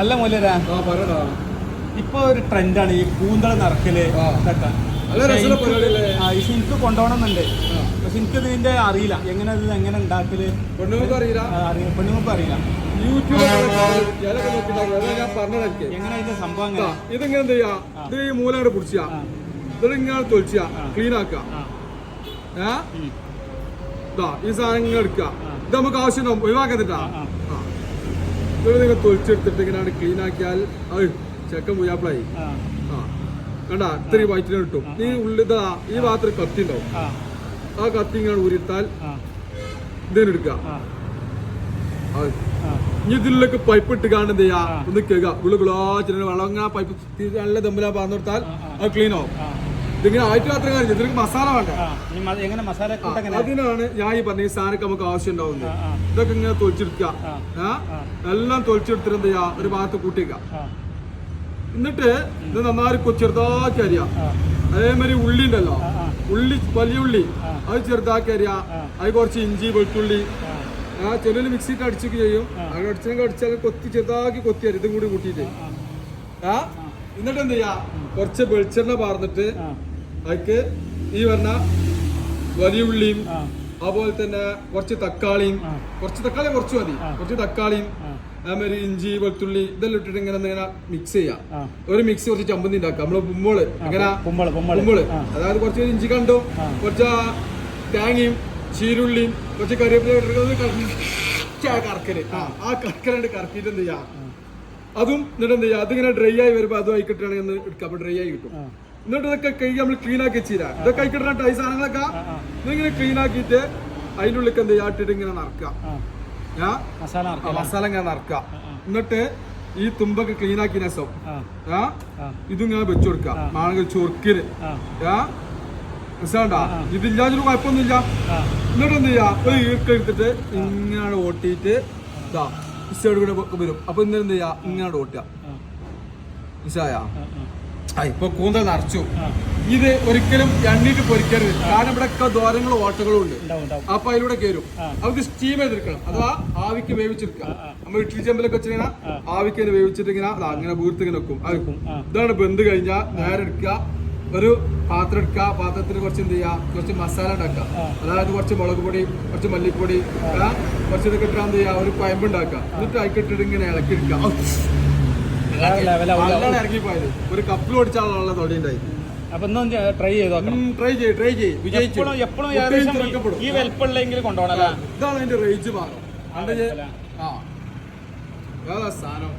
അല്ല മൂലരാ ഇപ്പൊ ഒരു ട്രെൻഡാണ് ഈ കൂന്തള നിറക്കൽ നല്ല പക്ഷെ എനിക്ക് കൊണ്ടുപോകണമെന്നുണ്ട്. പക്ഷെ എനിക്ക് ഇതിന്റെ അറിയില്ല. എങ്ങനെ ഇത് എങ്ങനെ ഉണ്ടാക്കൽ? പെണ്ണുങ്ങൾക്ക് അറിയില്ല. യൂട്യൂബ് പെണ്ണുങ്ങൾക്ക് അറിയില്ല. എങ്ങനെ സംഭവം ഇതിങ്ങനെ എന്ത് ചെയ്യാ? ഇത് ഈ മൂലങ്ങട് പിടിച്ച. ആ. ഇത് ഇങ്ങനെ തൊളിച്ച ക്ലീൻ ആക്ക. ഏ? ഈ സാധനം എടുക്ക. ഇത് നമുക്ക് ആവശ്യം ഒഴിവാക്കാൻ ഒഴിവാക്കത്തിട്ടാ ഇത് നിങ്ങൾ തൊളിച്ചെടുത്തിട്ട് ഇങ്ങനെ ക്ലീൻ ആക്കിയാൽ അത് ചെക്കൻ പുയ്യാപ്പിളായി. ആ, കണ്ടാ ഇത്തിരി വയറ്റിന് കിട്ടും ഈ ഉള്ളിതാ ഈ ഭാഗത്തൊരു കത്തി ഉണ്ടാവും. ആ, കത്തി ഇങ്ങനെ ഊരിത്താൽ ആ, ഇതിനെടുക്കുക. ഇനി ഇതിലേക്ക് പൈപ്പ് ഇട്ട് കാണുന്നത് ചെയ്യാ. ഒന്ന് കേൾക്കുക ഉള്ളു ഗ്ലോച്ചിന് വെള്ളം പൈപ്പ് നല്ല ദമ്മിലാ പറഞ്ഞു കൊടുത്താൽ. അത് ക്ലീൻ ആവും. ഇതിങ്ങനെ ആയിട്ട് മാത്രം കാര്യം ഇതിലേക്ക് മസാല വേണ്ട. എങ്ങനെ മസാല അതിനാണ് ഞാൻ ഈ പറഞ്ഞ ഈ സാധനമൊക്കെ നമുക്ക് ആവശ്യം ഉണ്ടാവുന്നത്. ഇതൊക്കെ ഇങ്ങനെ തൊളിച്ചെടുക്കുക. എല്ലാം തൊളിച്ചെടുത്തിട്ട് എന്ത് ചെയ്യാ ഒരു ഭാഗത്ത് കൂട്ടിക്കുക. എന്നിട്ട് ഇത് നന്നായി ചെറുതാക്കി അരിയാ. അതേമാതിരി ഉള്ളി ഉണ്ടല്ലോ. ഉള്ളി വലിയ ഉള്ളി. അത് ചെറുതാക്കി അരിയാ. അത് കുറച്ച് ഇഞ്ചി വെളുത്തുള്ളി. ആ, ചെല്ലിൽ മിക്സിയിട്ട് അടിച്ചൊക്കെ ചെയ്യും. അങ്ങനെ അത് അടിച്ചെങ്കിൽ അടിച്ചാൽ കൊത്തി ചെറുതാക്കി കൊത്തി അരി ഇതും കൂടി കൂട്ടിയിട്ട്. ആ, എന്നിട്ട് എന്ത് ചെയ്യാ കുറച്ച് വെളിച്ചെണ്ണ പാർന്നിട്ട് അതിക്ക് ഈ പറഞ്ഞ വലിയ ഉള്ളിയും അതുപോലെ തന്നെ കുറച്ച് തക്കാളിയും കുറച്ച് തക്കാളി കുറച്ച് മതി. കുറച്ച് തക്കാളിയും അതേമാതിരി ഇഞ്ചി വെളുത്തുള്ളി ഇതെല്ലാം ഇട്ടിട്ട് ഇങ്ങനെ ഇങ്ങനെ മിക്സ് ചെയ്യാം. ഒരു മിക്സ് കുറച്ച് ചമ്പന്തി ഉണ്ടാക്കുക നമ്മൾ കുമ്പോൾ ഇങ്ങനെ കുമ്പൾ അതായത് കുറച്ച് ഇഞ്ചി കണ്ടു? കുറച്ച് തേങ്ങയും ചീരുള്ളിയും കുറച്ച് കറിവേപ്പില കറക്കൽ. ആ കറക്കലുണ്ട് കറക്കിയിട്ട് എന്ത് ചെയ്യാം? അതും എന്നിട്ട് എന്ത് ചെയ്യാം? അതിങ്ങനെ ഡ്രൈ ആയി വരുമ്പോ അതും ആയി കിട്ടുകയാണെങ്കിൽ എടുക്കാം. അപ്പൊ ഡ്രൈ ആയി കിട്ടും. എന്നിട്ട് ഇതൊക്കെ കൈ നമ്മൾ ക്ലീൻ ആക്കി വെച്ചില്ല ഇതൊക്കെ കഴിക്കിടുന്ന ടൈ സാധനങ്ങളൊക്കെ. ഇതിങ്ങനെ ക്ലീൻ ആക്കിയിട്ട് അതിന്റെ ഉള്ളിൽ എന്ത് ചെയ്യാട്ടിട്ട് ഇങ്ങനെ നറക്കുക മസാല ഇങ്ങനെ ആ. എന്നിട്ട് ഈ തുമ്പൊക്കെ ക്ലീൻ ആക്കി രസം ആ, ആ? ആ, ഇതും ഇങ്ങനെ വെച്ചു കൊടുക്കാം മാണെങ്കിൽ ചൊറുക്കിൽ ആ, മനസ്സിലാണ്ടാ. ഇതില്ലാതൊരു കുഴപ്പമൊന്നുമില്ല. എന്നിട്ട് എന്ത് ചെയ്യാ ഒരു ഈർക്ക എടുത്തിട്ട് ഇങ്ങനെ ഓട്ടിയിട്ട് ഇതാ സൈഡ് കൂടെ വരും. അപ്പൊ ഇന്നലെ എന്ത് ചെയ്യാ ഇങ്ങനെ ഓട്ടുക. മനസ്സിലായ. ഇപ്പൊ കൂന്തൽ നിറച്ചു. ഇത് ഒരിക്കലും എണ്ണീട്ട് പൊരിക്കരുത്. കാരണം ഇവിടെ ഒക്കെ ദ്വാരങ്ങളും ഓട്ടകളും ഉണ്ട്. അപ്പൊ അതിലൂടെ കയറും. അവർക്ക് സ്റ്റീം ചെയ്തെടുക്കണം അഥവാ ആവിക്ക് ആ. നമ്മൾ ഇഡ്ലി ചെമ്പലൊക്കെ ആ. ആവിക്ക് തന്നെ വേവിച്ചിട്ട് ഇങ്ങനെ അങ്ങനെ വീർത്ത് ഇങ്ങനെ വെക്കും. അത് ഇതാണ് ബന്ധ് കഴിഞ്ഞാൽ നേരെ എടുക്കുക. ഒരു പാത്രം എടുക്കുക. പാത്രത്തിൽ കുറച്ച് എന്ത് ചെയ്യുക? കുറച്ച് മസാല ഉണ്ടാക്കുക. അതായത് കുറച്ച് മുളക് പൊടി കുറച്ച് മല്ലിപ്പൊടി കുറച്ച് ഇതൊക്കെ ഇട്ടാൽ എന്ത് ചെയ്യുക? ഒരു പയമ്പ് ഉണ്ടാക്കുക. എന്നിട്ട് അതിക്കിട്ടിട്ട് ഇങ്ങനെ ഇളക്കി എടുക്കുക. ഇറങ്ങിപ്പോയത്. ഒരു കപ്പിൽ ഓടിച്ചാലുള്ള തൊടി ഉണ്ടായി. അപ്പൊ ഇന്ന് ട്രൈ ചെയ്ത് ട്രൈ ചെയ്യ് ട്രൈ ചെയ്യ്. വിജയിച്ചു. എപ്പോഴും. ഈ വലിപ്പമുള്ളെങ്കിൽ കൊണ്ടുപോകണല്ലോ ഇതാണ് അതിന്റെ റേഞ്ച് മാറും. സാധനം.